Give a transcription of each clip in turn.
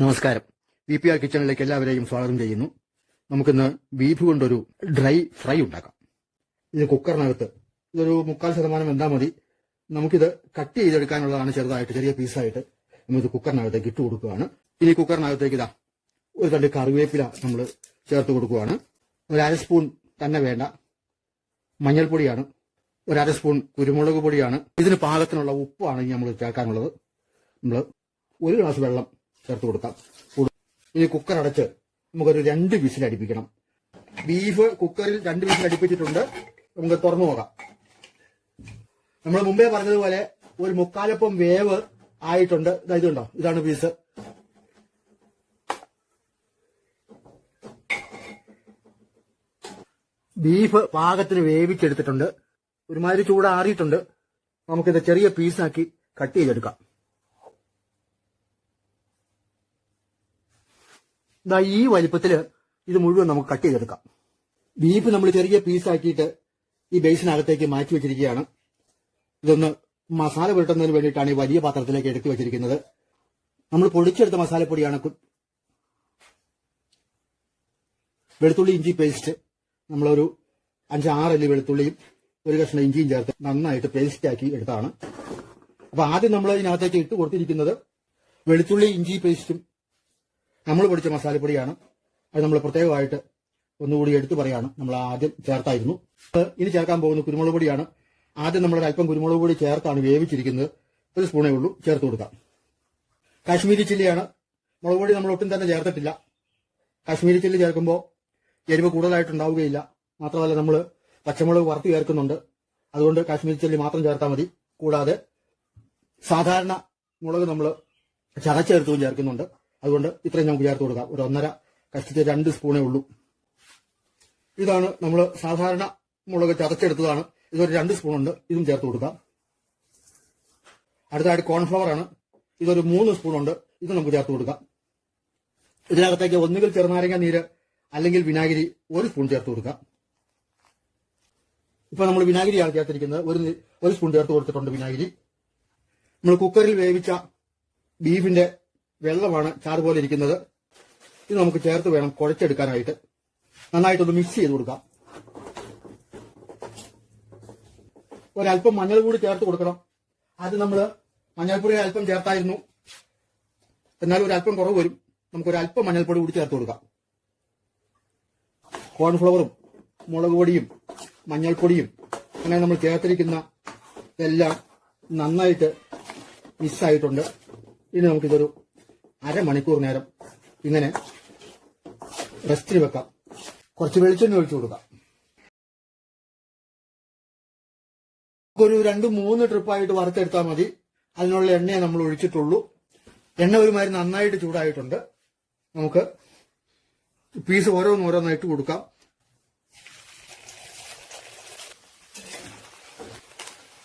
നമസ്കാരം. V P R കിച്ചണിലേക്ക് എല്ലാവരെയും സ്വാഗതം ചെയ്യുന്നു. നമുക്കിന്ന് ബീഫ് കൊണ്ടൊരു ഡ്രൈ ഫ്രൈ ഉണ്ടാക്കാം. ഇത് കുക്കറിനകത്ത് ഇതൊരു മുക്കാൽ ശതമാനം എന്താ മതി. നമുക്കിത് കട്ട് ചെയ്തെടുക്കാനുള്ളതാണ് ചെറുതായിട്ട് ചെറിയ പീസായിട്ട് നമ്മളിത് കുക്കറിനകത്തേക്ക് ഇട്ട് കൊടുക്കുകയാണ്. ഇനി കുക്കറിനകത്തേക്ക് ഇതാ ഒരു തണ്ട് കറിവേപ്പില നമ്മൾ ചേർത്ത് കൊടുക്കുകയാണ്. ഒരു അര സ്പൂൺ തന്നെ വേണ്ട. മഞ്ഞൾപ്പൊടിയാണ്. ഒരു അര സ്പൂൺ കുരുമുളക് പൊടിയാണ്. ഇതിന് പാകത്തിനുള്ള ഉപ്പാണ് നമ്മൾ ചേർക്കാനുള്ളത്. നമ്മൾ ഒരു ഗ്ലാസ് വെള്ളം ചേർത്ത് കൊടുക്കാം. കൂടു- ഇനി കുക്കർ അടച്ച് നമുക്കൊരു രണ്ട് വിസിൽ അടിപ്പിക്കണം. ബീഫ് കുക്കറിൽ രണ്ട് വിസിൽ അടിപ്പിച്ചിട്ടുണ്ട്. നമുക്ക് തുറന്നു നോക്കാം. നമ്മൾ മുമ്പേ പറഞ്ഞതുപോലെ ഒരു മുക്കാലപ്പം വേവ് ആയിട്ടുണ്ട്. ഇതുണ്ടോ ഇതാണ് പീസ് ബീഫ് പാകത്തിന് വേവിച്ചെടുത്തിട്ടുണ്ട്. ഒരുമാതിരി ചൂടാറിയിട്ടുണ്ട്. നമുക്കിത് ചെറിയ പീസാക്കി കട്ട് ചെയ്തെടുക്കാം. ദാ ഈ വലിപ്പത്തിൽ ഇത് മുഴുവൻ നമുക്ക് കട്ട് ചെയ്തെടുക്കാം. ബീഫ് നമ്മൾ ചെറിയ പീസ് ആക്കിയിട്ട് ഈ ബേസിനകത്തേക്ക് മാറ്റി വെച്ചിരിക്കുകയാണ്. ഇതൊന്ന് മസാല പുരട്ടുന്നതിന് വേണ്ടിയിട്ടാണ് ഈ വലിയ പാത്രത്തിലേക്ക് എടുത്തു വെച്ചിരിക്കുന്നത്. നമ്മൾ പൊടിച്ചെടുത്ത മസാലപ്പൊടിയാണ് വെളുത്തുള്ളി ഇഞ്ചി പേസ്റ്റ് നമ്മളൊരു അഞ്ചാറല്ലി വെളുത്തുള്ളിയും ഒരു കഷ്ണം ഇഞ്ചിയും ചേർത്ത് നന്നായിട്ട് പേസ്റ്റ് ആക്കി എടുത്താണ്. അപ്പൊ ആദ്യം നമ്മൾ ഇതിനകത്തേക്ക് ഇട്ട് കൊടുത്തിരിക്കുന്നത് വെളുത്തുള്ളി ഇഞ്ചി പേസ്റ്റും നമ്മൾ പൊടിച്ച മസാലപ്പൊടിയാണ്. അത് നമ്മൾ പ്രത്യേകമായിട്ട് ഒന്നുകൂടി എടുത്തു പറയാണ്. നമ്മൾ ആദ്യം ചേർത്തായിരുന്നു. ഇനി ചേർക്കാൻ പോകുന്ന കുരുമുളക് പൊടിയാണ്. ആദ്യം നമ്മൾ അല്പം കുരുമുളക് പൊടി ചേർത്താണ് വേവിച്ചിരിക്കുന്നത്. ഒരു സ്പൂണേ ഉള്ളൂ. ചേർത്ത് കൊടുക്കാം. കാശ്മീരി ചില്ലിയാണ്. മുളക് പൊടി നമ്മൾ ഒട്ടും തന്നെ ചേർത്തിട്ടില്ല. കാശ്മീരി ചില്ലി ചേർക്കുമ്പോൾ എരിവ് കൂടുതലായിട്ടുണ്ടാവുകയില്ല. മാത്രമല്ല നമ്മൾ പച്ചമുളക് വറുത്ത് ചേർക്കുന്നുണ്ട്. അതുകൊണ്ട് കാശ്മീരി ചില്ലി മാത്രം ചേർത്താൽ മതി. കൂടാതെ സാധാരണ മുളക് നമ്മൾ ചതച്ചേർത്തും ചേർക്കുന്നുണ്ട്. അതുകൊണ്ട് ഇത്രയും നമുക്ക് ചേർത്ത് കൊടുക്കാം ഒരു ഒന്നര കഷ്ടിച്ച രണ്ട് സ്പൂണേ ഉള്ളൂ. ഇതാണ് നമ്മൾ സാധാരണ മുളക് ചതച്ചെടുത്തതാണ്. ഇതൊരു രണ്ട് സ്പൂൺ ഉണ്ട് ഇതും ചേർത്ത് കൊടുക്കാം. അടുത്തതായിട്ട് കോൺഫ്ലവർ ആണ്. ഇതൊരു മൂന്ന് സ്പൂൺ ഉണ്ട് ഇത് നമുക്ക് ചേർത്ത് കൊടുക്കാം. ഇതിനകത്തേക്ക് ഒന്നുകിൽ ചെറുനാരങ്ങ നീര് അല്ലെങ്കിൽ വിനാഗിരി ഒരു സ്പൂൺ ചേർത്ത് കൊടുക്കാം. ഇപ്പൊ നമ്മൾ വിനാഗിരിയാണ് ചേർത്തിരിക്കുന്നത്. ഒരു ഒരു സ്പൂൺ ചേർത്ത് കൊടുത്തിട്ടുണ്ട് വിനാഗിരി. നമ്മൾ കുക്കറിൽ വേവിച്ച ബീഫിന്റെ വെള്ളമാണ് ചാറ് പോലെ ഇരിക്കുന്നത്. ഇത് നമുക്ക് ചേർത്ത് വേണം കുഴച്ചെടുക്കാനായിട്ട്. നന്നായിട്ടൊന്ന് മിക്സ് ചെയ്ത് കൊടുക്കാം. ഒരല്പം മഞ്ഞൾ കൂടി ചേർത്ത് കൊടുക്കണം. അത് നമ്മൾ മഞ്ഞൾപ്പൊടി അല്പം ചേർത്തായിരുന്നു. എന്നാൽ ഒരു അല്പം കുറവ് വരും. നമുക്ക് ഒരു അല്പം മഞ്ഞൾപ്പൊടി കൂടി ചേർത്ത് കൊടുക്കാം. കോൺഫ്ലവറും മുളക് പൊടിയും മഞ്ഞൾപ്പൊടിയും അങ്ങനെ നമ്മൾ ചേർത്തിരിക്കുന്ന എല്ലാം നന്നായിട്ട് മിസ്സായിട്ടുണ്ട് ഇനി നമുക്കിതൊരു അരമണിക്കൂർ നേരം ഇങ്ങനെ റെസ്റ്റിൽ വെക്കാം. കുറച്ച് വെളിച്ചെണ്ണ ഒഴിച്ചു കൊടുക്കാം. ഒരു രണ്ട് മൂന്ന് ട്രിപ്പായിട്ട് വറുത്തെടുത്താൽ മതി. അതിനുള്ള എണ്ണയെ നമ്മൾ ഒഴിച്ചിട്ടുള്ളൂ. എണ്ണ ഒരുമാതിരി നന്നായിട്ട് ചൂടായിട്ടുണ്ട്. നമുക്ക് പീസ് ഓരോന്നോരോന്നായിട്ട് കൊടുക്കാം.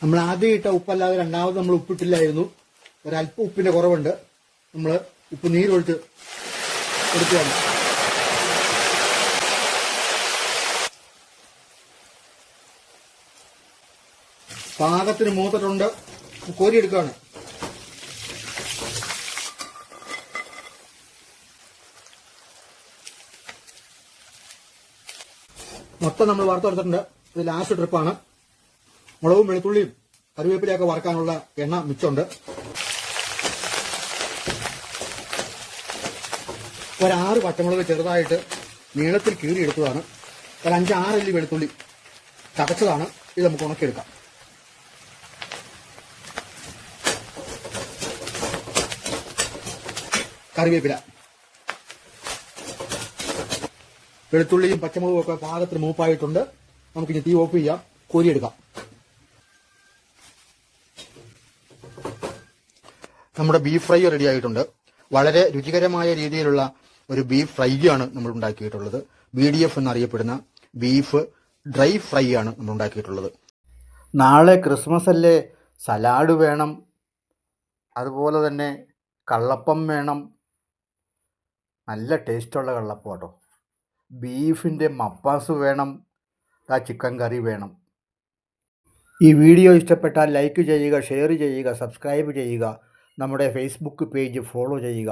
നമ്മൾ ആദ്യം ഇട്ട ഉപ്പല്ലാതെ രണ്ടാമത് നമ്മൾ ഉപ്പിട്ടില്ലായിരുന്നു. ഒരല്പം ഉപ്പിന്റെ കുറവുണ്ട്. നമ്മൾ ഉപ്പ് നീരൊഴിച്ച് കൊടുക്കുകയാണ് പാകത്തിന് മൂത്തിട്ടുണ്ട്. കോരിയെടുക്കുകയാണ്. മൊത്തം നമ്മൾ വറുത്തെടുത്തിട്ടുണ്ട്. ഇത് ലാസ്റ്റ് ട്രിപ്പാണ് മുളകും വെളുത്തുള്ളിയും കറിവേപ്പിലയൊക്കെ വറക്കാനുള്ള എണ്ണ മിച്ചമുണ്ട്. ഒരാറ് പച്ചമുളക് ചെറുതായിട്ട് നീളത്തിൽ കീറിയെടുത്തതാണ്. ഒരു അഞ്ചാറല്ലി വെളുത്തുള്ളി ചതച്ചതാണ്. ഇത് നമുക്ക് ഉണക്കിയെടുക്കാം. കറിവേപ്പില. വെളുത്തുള്ളിയും പച്ചമുളകും ഒക്കെ പാകത്തിന് മൂപ്പായിട്ടുണ്ട്. നമുക്കിനി തീ ഓഫ് ചെയ്യാം. കോരിയെടുക്കാം. നമ്മുടെ ബീഫ് ഫ്രൈ റെഡി ആയിട്ടുണ്ട്. വളരെ രുചികരമായ രീതിയിലുള്ള ഒരു ബീഫ് ഫ്രൈ ആണ് നമ്മൾ ഉണ്ടാക്കിയിട്ടുള്ളത്. ബി ഡി എഫ് എന്നറിയപ്പെടുന്ന ബീഫ് ഡ്രൈ ഫ്രൈ ആണ് നമ്മൾ ഉണ്ടാക്കിയിട്ടുള്ളത്. നാളെ ക്രിസ്മസ് അല്ലേ? സലാഡ് വേണം. അതുപോലെ തന്നെ കള്ളപ്പം വേണം. നല്ല ടേസ്റ്റുള്ള കള്ളപ്പം കേട്ടോ ബീഫിന്റെ മപ്പാസ് വേണം. ആ ചിക്കൻ കറി വേണം. ഈ വീഡിയോ ഇഷ്ടപ്പെട്ടാൽ ലൈക്ക് ചെയ്യുക ഷെയർ ചെയ്യുക സബ്സ്ക്രൈബ് ചെയ്യുക. നമ്മുടെ ഫേസ്ബുക്ക് പേജ് ഫോളോ ചെയ്യുക.